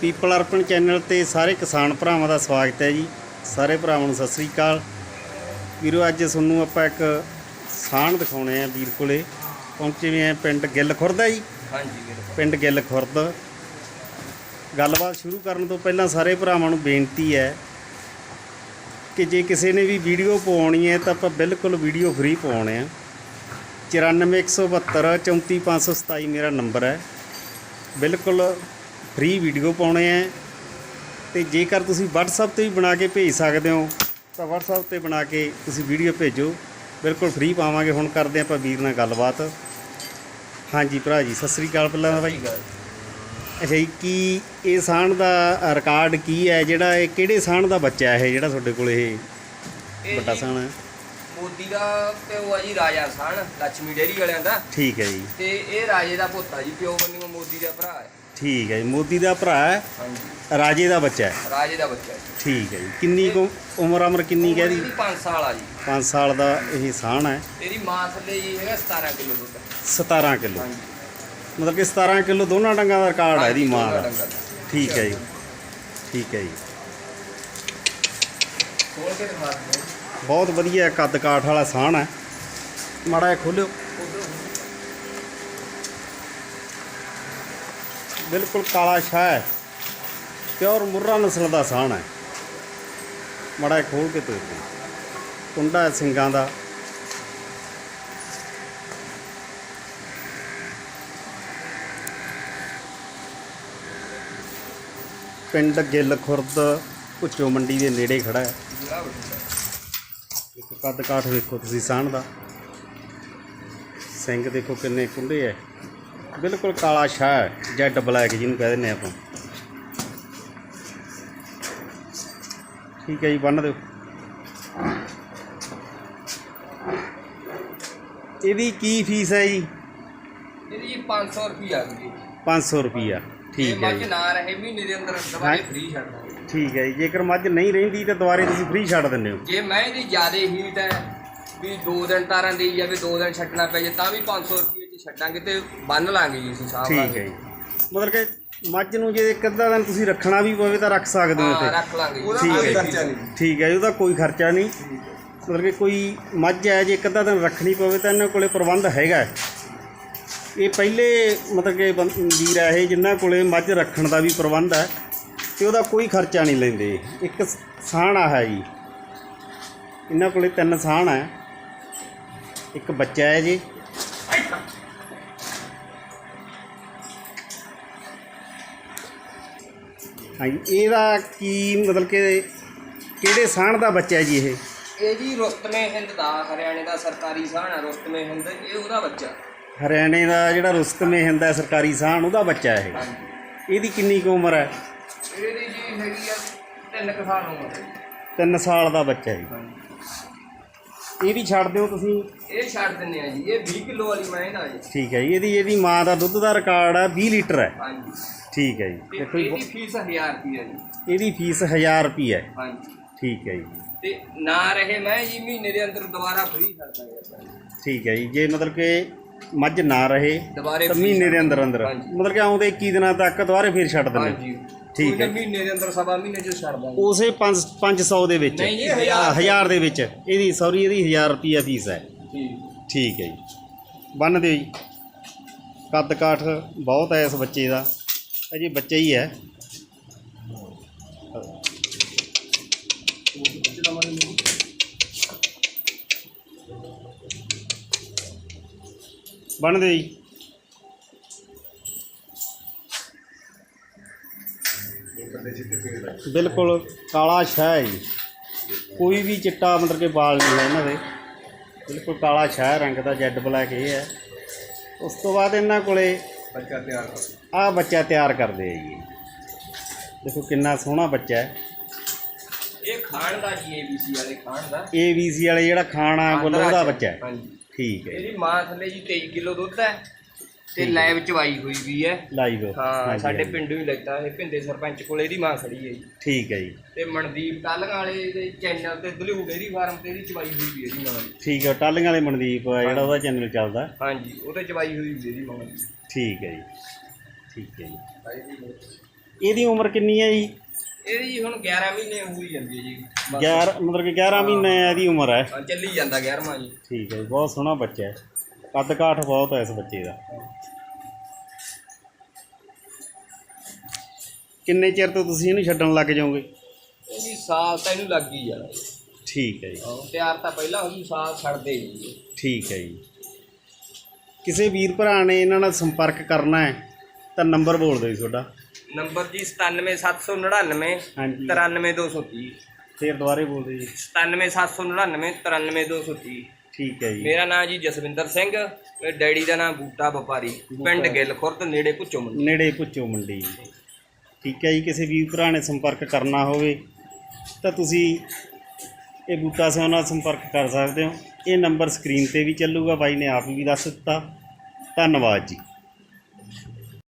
People ਅਰਪਣ channel ਤੇ ਸਾਰੇ ਕਿਸਾਨ ਭਰਾਵਾਂ ਦਾ ਸਵਾਗਤ ਹੈ ਜੀ। ਸਾਰੇ ਭਰਾਵਾਂ ਨੂੰ ਸਤਿ ਸ੍ਰੀ ਅਕਾਲ। ਵੀਰੋ ਅੱਜ ਤੁਹਾਨੂੰ ਆਪਾਂ ਇੱਕ ਸਾਣ ਦਿਖਾਉਣੇ ਆ ਵੀਰ ਕੋਲੇ। ਪਹੁੰਚੇ ਹੋਏ ਆ ਪਿੰਡ ਗਿੱਲ ਖੁਰਦ ਹੈ ਜੀ? ਹਾਂਜੀ ਪਿੰਡ ਗਿੱਲ ਖੁਰਦ। ਗੱਲਬਾਤ ਸ਼ੁਰੂ ਕਰਨ ਤੋਂ ਪਹਿਲਾਂ ਸਾਰੇ ਭਰਾਵਾਂ ਨੂੰ ਬੇਨਤੀ ਹੈ ਕਿ ਜੇ ਕਿਸੇ ਨੇ ਵੀ ਵੀਡੀਓ ਪਾਉਣੀ ਹੈ ਤਾਂ ਆਪਾਂ ਬਿਲਕੁਲ ਵੀਡੀਓ ਫ੍ਰੀ ਪਾਉਣੇ ਆ। 94172 34527 ਮੇਰਾ ਨੰਬਰ ਹੈ। ਬਿਲਕੁਲ ਫ੍ਰੀ ਵੀਡੀਓ ਪਾਉਣੇ ਆ। ਤੇ ਜੇਕਰ ਤੁਸੀਂ WhatsApp ਤੇ ਵੀ ਬਣਾ ਕੇ ਭੇਜ ਸਕਦੇ ਹੋ ਤਾਂ WhatsApp ਤੇ ਬਣਾ ਕੇ ਤੁਸੀਂ ਵੀਡੀਓ ਭੇਜੋ। ਬਿਲਕੁਲ ਫ੍ਰੀ ਪਾਵਾਂਗੇ। ਹੁਣ ਕਰਦੇ ਆਪਾਂ ਵੀਰ ਨਾਲ ਗੱਲਬਾਤ। ਹਾਂਜੀ ਭਰਾ ਜੀ ਸਤਿ ਸ੍ਰੀ ਅਕਾਲ ਪਹਿਲਾਂ ਤਾਂ ਭਾਈ ਅੱਛਾ ਜੀ ਕੀ ਇਹ ਸਾਣ ਦਾ ਰਿਕਾਰਡ ਕੀ ਹੈ? ਜਿਹੜਾ ਇਹ ਕਿਹੜੇ ਸਾਣ ਦਾ ਬੱਚਾ ਹੈ ਇਹ ਜਿਹੜਾ ਤੁਹਾਡੇ ਕੋਲ ਇਹ ਵੱਡਾ ਸਾਣ ਹੈ? ਮੋਦੀ ਦਾ ਪਿਓ ਆ ਜੀ ਰਾਜਾ ਸਾਨ ਲక్ష్ਮੀ ਡੇਰੀ ਵਾਲਿਆਂ ਦਾ। ਠੀਕ ਹੈ ਜੀ। ਤੇ ਇਹ ਰਾਜੇ ਦਾ ਪੁੱਤ ਆ ਜੀ ਪਿਓ ਬੰਨਿਓ ਮੋਦੀ ਦਾ ਭਰਾ ਹੈ। ਠੀਕ ਹੈ ਜੀ ਮੋਦੀ ਦਾ ਭਰਾ ਹੈ ਹਾਂਜੀ। ਰਾਜੇ ਦਾ ਬੱਚਾ ਹੈ। ਰਾਜੇ ਦਾ ਬੱਚਾ ਹੈ। ਠੀਕ ਹੈ ਜੀ ਕਿੰਨੀ ਕੁ ਉਮਰ ਅਮਰ ਕਿੰਨੀ ਕਹਿ ਦੀ ਇਹਦੀ? 5 ਸਾਲ ਆ ਜੀ। 5 ਸਾਲ ਦਾ ਇਹ ਸਾਣ ਹੈ। ਇਹਦੀ ਮਾਂ ਥੱਲੇ ਜੀ ਹੈਗਾ 17 ਕਿਲੋ ਦੁੱਧ। 17 ਕਿਲੋ। ਹਾਂਜੀ। ਮਤਲਬ ਕਿ 17 ਕਿਲੋ ਦੋਨਾਂ ਡੰਗਾਂ ਦਾ ਰਿਕਾਰਡ ਹੈ ਇਹਦੀ ਮਾਂ ਦਾ। ਠੀਕ ਹੈ ਜੀ। ਠੀਕ ਹੈ ਜੀ। ਖੋਲ ਕੇ ਦਿਖਾ ਦਿਓ। ਬਹੁਤ ਵਧੀਆ ਕੱਦ ਕਾਠ ਵਾਲਾ ਸਾਣ ਹੈ। ਮਾੜਾ ਜਿਹਾ ਖੋਲਿਓ। ਬਿਲਕੁਲ ਕਾਲਾ ਸ਼ਾਹ ਹੈ ਪਿਓਰ ਮੁਰਰਾ ਨਸਲ ਦਾ ਸਾਣ ਹੈ। ਮਾੜਾ ਜਿਹਾ ਖੋਲ ਕੇ ਤੋੜ ਕੁੰਡਾ ਹੈ ਸਿੰਘਾਂ ਦਾ। ਪਿੰਡ ਗਿੱਲ ਖੁਰਦ ਭੁੱਚੋ ਮੰਡੀ ਦੇ ਨੇੜੇ ਖੜਾ ਹੈ। ਇੱਕ ਕੱਦ ਕਾਠ ਵੇਖੋ ਤੁਸੀਂ ਸਾਣ ਦਾ। ਸਿੰਘ ਦੇਖੋ ਕਿੰਨੇ ਕੁੰਡੇ ਐ ਬਿਲਕੁਲ ਕਾਲਾ ਸ਼ਾਹ ਹੈ ਜੈਡ ਬਲੈਕ ਜਿਹਨੂੰ ਕਹਿ ਦਿੰਦੇ ਆਪਾਂ। ਠੀਕ ਹੈ ਜੀ ਬੰਨ ਦਿਓ। ਇਹਦੀ ਕੀ ਫੀਸ ਹੈ ਜੀ? ਇਹਦੀ ਜੀ 500 ਰੁਪਿਆ ਜੀ। 500 ਰੁਪਈਆ ਠੀਕ ਹੈ ਮੱਝ ਜੀ। ਨਾ ਰਹੇ ਮਹੀਨੇ ਦੇ ਅੰਦਰ ਦਵਾਈ ਫ੍ਰੀ ਛੱਡ ਦਾਂਗੇ ਠੀਕ ਹੈ ਜੀ ਜੇਕਰ ਮੱਝ ਨਹੀਂ ਰਹਿੰਦੀ ਤਾਂ ਦੁਬਾਰੇ ਤੁਸੀਂ ਫ੍ਰੀ ਛੱਡ ਦਿੰਦੇ ਹੋ। ਜੇ ਮੈਂ ਇਹਦੀ ਜ਼ਿਆਦਾ ਹੀਟ ਹੈ ਵੀ 2 ਦਿਨ ਤਾਰਾਂ ਦੀ ਜਾਵੇ 2 ਦਿਨ ਛੱਡਣਾ ਪੈ ਜੇ ਤਾਂ ਵੀ 500 ਰੁਪਏ ਚ ਛੱਡਾਂਗੇ ਤੇ ਬੰਨ ਲਾਂਗੇ ਜੀ ਅਸੀਂ ਸਾਹਬ ਠੀਕ ਹੈ ਜੀ। ਮਤਲਬ ਕਿ ਮੱਝ ਨੂੰ ਜੇ ਇੱਕ ਅੱਧਾ ਦਿਨ ਤੁਸੀਂ ਰੱਖਣਾ ਵੀ ਪਵੇ ਤਾਂ ਰੱਖ ਸਕਦੇ ਹੋ ਹਾਂ ਇੱਥੇ। ਰੱਖ ਲਾਂਗੇ ਜੀ। ਠੀਕ ਹੈ ਕੋਈ ਜੀ। ਖਰਚਾ ਨਹੀਂ। ਠੀਕ ਹੈ ਜੀ, ਉਹਦਾ ਕੋਈ ਖਰਚਾ ਨਹੀਂ। ਮਤਲਬ ਕਿ ਕੋਈ ਮੱਝ ਹੈ ਜੇ ਇੱਕ ਅੱਧਾ ਦਿਨ ਰੱਖਣੀ ਪਵੇ ਤਾਂ ਇਹਨਾਂ ਕੋਲੇ ਪ੍ਰਬੰਧ ਹੈਗਾ ਹੈ। ਇਹ ਪਹਿਲੇ ਮਤਲਬ ਕਿ ਬੰ- ਵੀਰ ਹੈ ਇਹ ਜਿਨ੍ਹਾਂ ਕੋਲੇ ਮੱਝ ਰੱਖਣ ਦਾ ਵੀ ਪ੍ਰਬੰਧ ਹੈ ਤੇ ਉਹਦਾ ਕੋਈ ਖਰਚਾ ਨਹੀਂ ਲੈਂਦੇ। ਇੱਕ ਸਾਣ ਆ ਹੈ ਜੀ। ਇਹਨਾਂ ਕੋਲੇ ਤਿੰਨ ਸਾਣ ਹੈ। ਇੱਕ ਬੱਚਾ ਹੈ ਜੀ। ਹਾਂਜੀ ਇਹਦਾ ਕੀ ਮਤਲਬ ਕਿ ਕਿਹੜੇ ਸਾਣ ਦਾ ਬੱਚਾ ਹੈ ਜੀ ਇਹ? ਇਹ ਜੀ ਰੁਸਤਮੇ ਹਿੰਦ ਦਾ ਹਰਿਆਣੇ ਦਾ ਸਰਕਾਰੀ ਸਾਹਣ ਹੈ ਰੁਸਤਮੇ ਹਿੰਦ ਇਹ ਉਹਦਾ ਬੱਚਾ। ਹਰਿਆਣੇ ਦਾ ਜਿਹੜਾ ਰੁਸਤਮੇ ਹਿੰਦਾ ਸਰਕਾਰੀ ਸਾਣ ਉਹਦਾ ਬੱਚਾ ਇਹ? ਹਾਂਜੀ। ਇਹਦੀ ਕਿੰਨੀ ਕੁ ਉਮਰ ਹੈ? ਇਹਦੀ ਜੀ ਹੈਗੀ ਆ ਤਿੰਨ ਕੁ ਸਾਲ ਉਮਰ। ਹੈ। 3 ਸਾਲ ਦਾ ਬੱਚਾ ਹੈ ਹਾਂਜੀ। ਇਹਦੀ ਛੱਡ ਦਿਓ ਤੁਸੀਂ। ਇਹ ਛੱਡ ਦਿੰਨੇ ਆ ਜੀ ਇਹ 20 ਕਿਲੋ ਵਾਲੀ ਮੈਂ ਦਾ ਜੀ ਠੀਕ ਹੈ ਜੀ ਇਹਦੀ ਇਹਦੀ ਮਾਂ ਦਾ ਦੁੱਧ ਦਾ ਰਿਕਾਰਡ ਹੈ 20 ਲੀਟਰ ਹੈ। ਹਾਂਜੀ। ਠੀਕ ਹੈ ਜੀ। ਤੇ ਦੇਖੋ ਜੀ, ਇਹਦੀ ਫੀਸ 1000 ਰੁਪਏ ਜੀ। ਇਹਦੀ ਫੀਸ 1000 ਰੁਪਏ ਹੈ। ਹਾਂਜੀ। ਠੀਕ ਹੈ ਜੀ। ਤੇ ਨਾ ਰਹੇ ਮੈਂ ਜੀ ਮਹੀਨੇ ਦੇ ਅੰਦਰ ਦੁਬਾਰਾ ਫ੍ਰੀ ਛੱਡ ਦਾਂਗੇ ਆਪਾਂ। ਠੀਕ ਹੈ ਜੀ। ਜੇ ਮਤਲਬ ਕਿ ਮੱਝ ਨਾ ਰਹੇ ਦੁਬਾਰੇ ਤਾਂ free ਮਹੀਨੇ ਦੇ ਅੰਦਰ ਅੰਦਰ। ਹਾਂਜੀ। ਮਤਲਬ ਕਿ ਆਉਂਦੇ 21 ਦਿਨਾਂ ਤੱਕ ਦੁਬਾਰੇ ਫੇਰ ਛੱਡ ਦਿੰਦੇ। ਹਾਂਜੀ। ਠੀਕ ਹੈ। ਮਹੀਨੇ ਦੇ ਅੰਦਰ ਸਵਾ ਮਹੀਨੇ ਚ ਛੱਡ ਦਾਂਗੇ। ਉਸੇ 5 500 ਦੇ ਵਿੱਚ। ਨਹੀਂ ਜੀ, ਹਜ਼ਾਰ। 1000 ਦੇ ਵਿੱਚ। ਇਹਦੀ ਸੌਰੀ ਇਹਦੀ 1000 ਰੁਪਿਆ ਫੀਸ ਹੈ। ਠੀਕ। ਠੀਕ ਹੈ ਜੀ। ਬੰਨ ਦਿਓ ਜੀ। ਕੱਦ ਕਾਠ ਬਹੁਤ ਹੈ ਇਸ ਬੱਚੇ ਦਾ। ਅਜੇ ਬੱਚਾ ਹੀ ਹੈ। ਬਣਦੇ ਜੀ। ਬਿਲਕੁਲ ਕਾਲਾ ਸ਼ਾਹ ਹੈ ਜੀ। ਕੋਈ ਵੀ ਚਿੱਟਾ ਮਤਲਬ ਕਿ ਬਾਲ ਨਹੀਂ ਹੈ ਇਹਨਾਂ ਦੇ। ਬਿਲਕੁਲ ਕਾਲਾ ਸ਼ਾਹ ਰੰਗ ਦਾ ਜੈਡ ਬਲੈਕ ਇਹ ਹੈ। ਉਸ ਤੋਂ ਬਾਅਦ ਇਹਨਾਂ ਕੋਲੇ ਬੱਚਾ ਤਿਆਰ ਕਰ ਆਹ ਬੱਚਾ ਤਿਆਰ ਕਰਦੇ ਆ ਜੀ। ਦੇਖੋ ਕਿੰਨਾ ਸੋਹਣਾ ਬੱਚਾ ਹੈ। ਇਹ ਖਾਣ ਦਾ ਜੀ ਏਬੀਸੀ ਵਾਲੇ ਖਾਣ ਦਾ। ਏਬੀਸੀ ਵਾਲੇ ਜਿਹੜਾ ਖਾਣਾ ਬੋਲੋ ਉਹਦਾ ਬੱਚਾ। ਹੈ। ਹਾਂਜੀ। ਠੀਕ ਹੈ ਇਹਦੀ ਮਾਂ ਥੱਲੇ ਜੀ 23 ਕਿਲੋ ਦੁੱਧ ਹੈ ਤੇ ਹੈ। ਲੈਬ ਚਵਾਈ ਹੋਈ ਵੀ ਹੈ। ਲਾਈਵ ਹਾਂ ਸਾਡੇ ਪਿੰਡੋਂ ਹੀ ਲੈਤਾ ਇਹ ਪਿੰਡੇ ਸਰਪੰਚ ਕੋਲ ਇਹਦੀ ਮਾਂ ਖੜੀ ਹੈ ਜੀ। ਠੀਕ ਹੈ ਜੀ। ਤੇ ਮਨਦੀਪ ਟਾਲੀਆਂ ਵਾਲੇ ਦੇ ਚੈਨਲ ਤੇ ਦਲੂ ਡੇਰੀ ਫਾਰਮ ਤੇ ਇਹਦੀ ਚਵਾਈ ਹੋਈ ਵੀ ਇਹਦੀ ਮਾਂ ਦੀ। ਠੀਕ ਹੈ ਟਾਲੀਆਂ ਵਾਲੇ ਮਨਦੀਪ ਆ ਜਿਹੜਾ ਉਹਦਾ ਚੈਨਲ ਚੱਲਦਾ। ਹਾਂਜੀ ਉਹਦੇ ਚਵਾਈ ਹੋਈ ਵੀ ਇਹਦੀ ਮਾਂ ਦੀ। ਠੀਕ ਹੈ ਜੀ। ਠੀਕ ਹੈ ਜੀ। ਇਹਦੀ ਉਮਰ ਕਿੰਨੀ ਹੈ ਜੀ? ਇਹਦੀ ਜੀ ਹੁਣ 11 ਮਹੀਨੇ ਹੋਈ ਜਾਂਦੀ ਹੈ ਜੀ। ਬਸ। 11 ਮਤਲਬ ਕਿ 11 ਮਹੀਨੇ ਇਹਦੀ ਉਮਰ ਹੈ। ਹਾਂ, ਚੱਲੀ ਜਾਂਦਾ 11ਵਾਂ ਜੀ। ਠੀਕ ਹੈ ਜੀ ਬਹੁਤ ਸੋਹਣਾ ਬੱਚਾ ਹੈ। ਕੱਦ ਕਾਠ ਬਹੁਤ ਹੈ ਇਸ ਬੱਚੇ ਦਾ। ਕਿੰਨੇ ਚਿਰ ਤੋਂ ਤੁਸੀਂ ਇਹਨੂੰ ਛੱਡਣ ਲੱਗ ਜਾਓਗੇ? ਇਹ ਜੀ ਸਾਲ ਤਾਂ ਇਹਨੂੰ ਲੱਗ ਹੀ ਜਾਣਾ ਜੀ। ਠੀਕ ਹੈ ਜੀ। ਹਾਂ, ਤਿਆਰ ਤਾਂ ਪਹਿਲਾਂ ਹੋ ਗਈ ਸਾਲ ਛੱਡਦੇ ਜੀ ਠੀਕ ਹੈ ਜੀ। ਕਿਸੇ ਵੀਰ ਭਰਾ ਨੇ ਇਹਨਾਂ ਨਾਲ ਸੰਪਰਕ ਕਰਨਾ ਹੈ ਤਾਂ ਨੰਬਰ ਬੋਲ ਦਿਓ ਜੀ ਤੁਹਾਡਾ। ਨੰਬਰ ਜੀ 97799 ਹਾਂਜੀ। 93230 ਫੇਰ ਦੁਬਾਰੇ ਬੋਲ ਦਿਓ ਜੀ। 97799 93230 ਠੀਕ ਹੈ ਜੀ। ਮੇਰਾ ਨਾਮ ਜੀ ਜਸਵਿੰਦਰ ਸਿੰਘ ਮੇਰੇ ਡੈਡੀ ਦਾ ਨਾਮ ਬੂਟਾ ਵਪਾਰੀ ਪਿੰਡ ਗਿੱਲ ਖੁਰਦ ਨੇੜੇ ਪੁੱਚੋ ਮੰਡੀ। ਨੇੜੇ ਪੁੱਚੋ ਮੰਡੀ ਠੀਕ ਹੈ ਜੀ ਕਿਸੇ ਵੀਰ ਭਰਾ ਨੇ ਸੰਪਰਕ ਕਰਨਾ ਹੋਵੇ ਤਾਂ ਤੁਸੀਂ ਇਹ ਬੂਟਾ ਸਿੰਘ ਨਾਲ ਸੰਪਰਕ ਕਰ ਸਕਦੇ ਹੋ। ਇਹ ਨੰਬਰ ਸਕਰੀਨ ਤੇ ਵੀ ਚੱਲੂਗਾ। ਬਾਈ ਨੇ ਆਪ ਵੀ ਦੱਸ ਦਿੱਤਾ। ਧੰਨਵਾਦ ਜੀ।